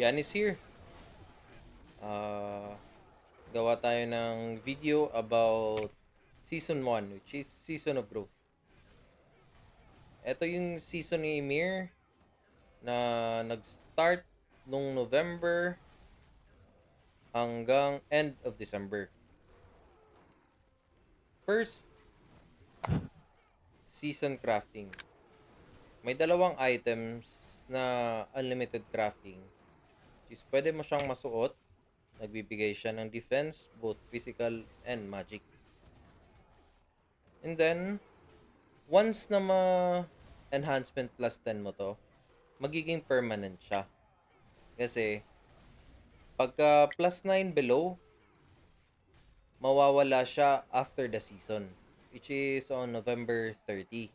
Yan is here. Ah, gawa tayo ng video about season 1, which is season of growth. Ito yung season ni Emir na nag-start nung November hanggang end of December. First, season crafting. May dalawang items na unlimited crafting. Is pwede mo siyang masuot. Nagbibigay siya ng defense, both physical and magic. And then, once na ma-enhancement plus 10 mo to, magiging permanent siya. Kasi, pagka plus 9 below, mawawala siya after the season. Which is on November 30.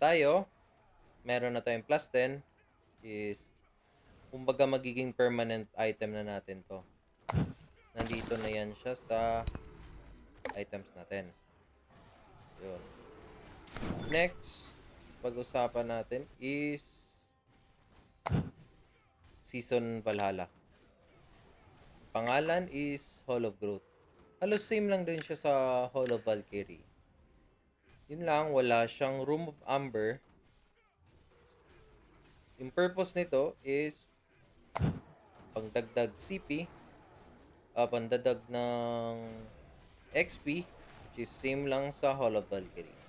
Tayo, meron na tayong plus 10 is kumbaga magiging permanent item na natin to. Nandito na yan siya sa items natin. Yun. Next, pag-usapan natin is Season Valhalla. Pangalan is Hall of Growth. Halos same lang din siya sa Hall of Valkyrie. Yun lang, wala siyang Room of Amber. Yung purpose nito is pangdagdag CP, uh, pandagdag ng XP, which is same lang sa Hall of Valkyrie.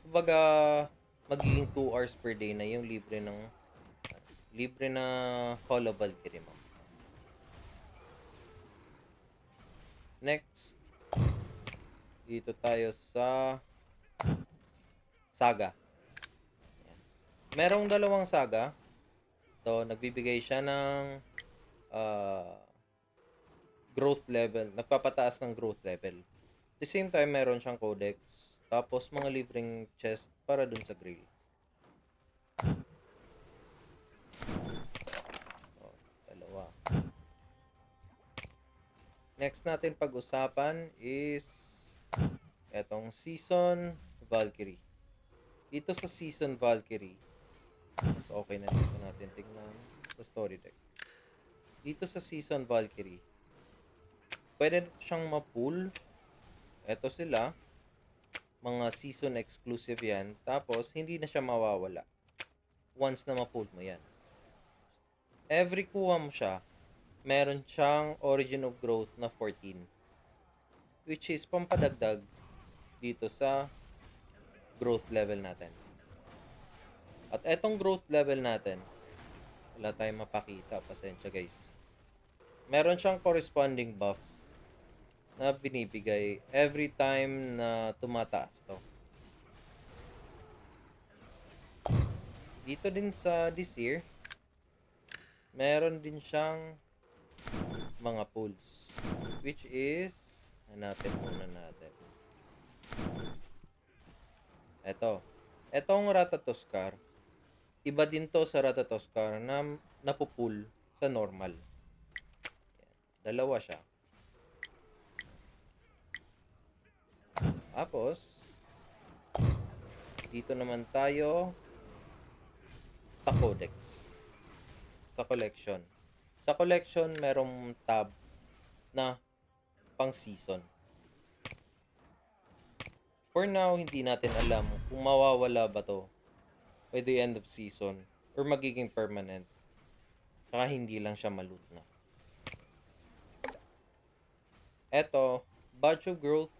Kumbaga, magiging 2 hours per day na yung libre ng libre na Hall of Valkyrie mo. Next, dito tayo sa Saga. Merong dalawang saga. So, nagbibigay siya ng uh, growth level. Nagpapataas ng growth level. At the same time, meron siyang codex. Tapos, mga libreng chest para dun sa grill. Oh. Next natin pag-usapan is etong Season Valkyrie. Dito sa Season Valkyrie, mas okay na dito natin tingnan sa story deck. Dito sa Season Valkyrie, pwede siyang ma-pull. Ito sila. Mga season exclusive yan. Tapos, hindi na siya mawawala. Once na ma-pull mo yan. Every kuha mo siya, meron siyang origin of growth na 14. Which is pampadagdag dito sa growth level natin. At etong growth level natin, wala tayong mapakita. Pasensya guys. Meron siyang corresponding buff na binibigay every time na tumataas to. Dito din sa this year, meron din siyang mga pools. Which is, hanapin muna natin. Eto. Etong Ratatoskar, iba din to sa Ratatoskar na napupul sa normal. Dalawa siya. Tapos, dito naman tayo sa codex. Sa collection. Sa collection, merong tab na pang season. For now, hindi natin alam kung mawawala ba to by the end of season or magiging permanent. Saka hindi lang siya malut na. Eto, Badge of Growth,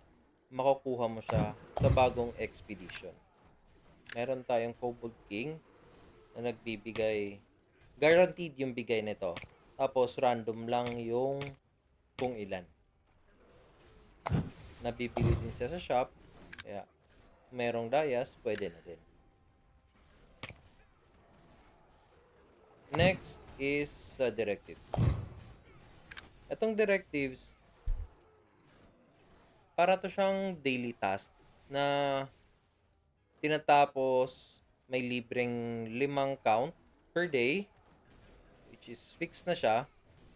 makukuha mo siya sa bagong expedition. Meron tayong Kobold King na nagbibigay, guaranteed yung bigay nito. Tapos random lang yung kung ilan. Nabibili din siya sa shop. Kaya, merong dayas, pwede na din. Next is sa directives. Itong directives, para to siyang daily task na tinatapos may libreng limang count per day which is fixed na siya.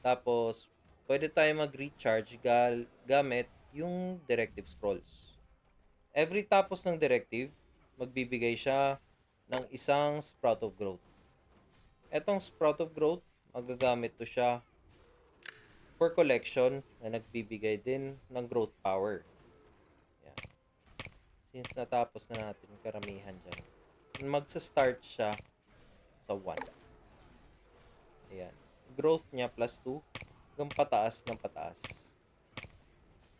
Tapos pwede tayo mag-recharge gal gamit yung directive scrolls. Every tapos ng directive magbibigay siya ng isang sprout of growth Etong Sprout of Growth, magagamit to siya for collection na nagbibigay din ng growth power. Yan. Since natapos na natin karamihan dyan, magsa-start siya sa 1. Ayan. Growth niya plus 2 hanggang pataas ng pataas.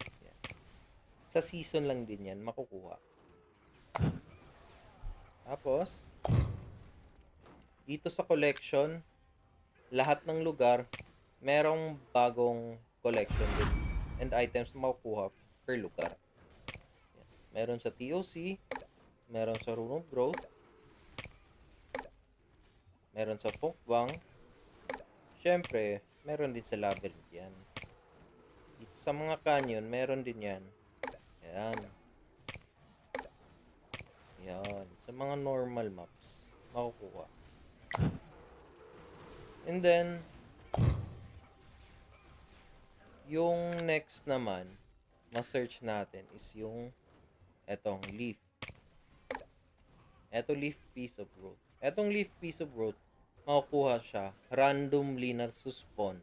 Ayan. Sa season lang din yan, makukuha. Tapos, dito sa collection, lahat ng lugar, merong bagong collection din and items na makukuha per lugar. Meron sa TOC, meron sa Rune Growth, meron sa Folkbang, syempre, meron din sa Labyrinth yan. Dito sa mga canyon, meron din yan. Ayan. Yan. Sa mga normal maps, makukuha. And then, yung next naman, ma-search natin is yung etong leaf. Eto leaf piece of growth. Etong leaf piece of growth, makukuha siya randomly na suspawn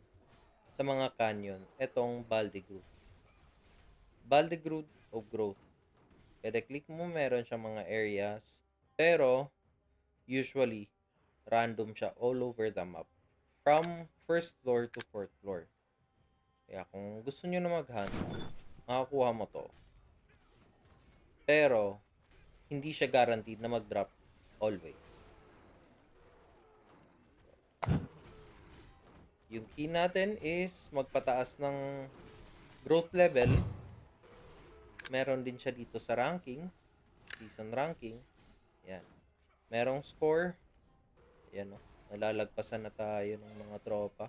sa mga canyon. Etong balde growth. Balde growth of growth. Kada click mo, meron siya mga areas. Pero, usually, random siya all over the map. From first floor to fourth floor. Kaya kung gusto nyo na mag-hunt, makakuha mo to. Pero, hindi siya guaranteed na mag-drop always. Yung key natin is magpataas ng growth level. Meron din siya dito sa ranking. Season ranking. Yan. Merong score. Yan o. Nalalagpasan na tayo ng mga tropa.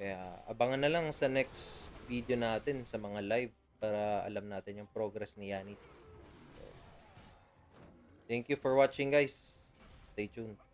Kaya abangan na lang sa next video natin sa mga live para alam natin yung progress ni Yanis. Thank you for watching guys. Stay tuned.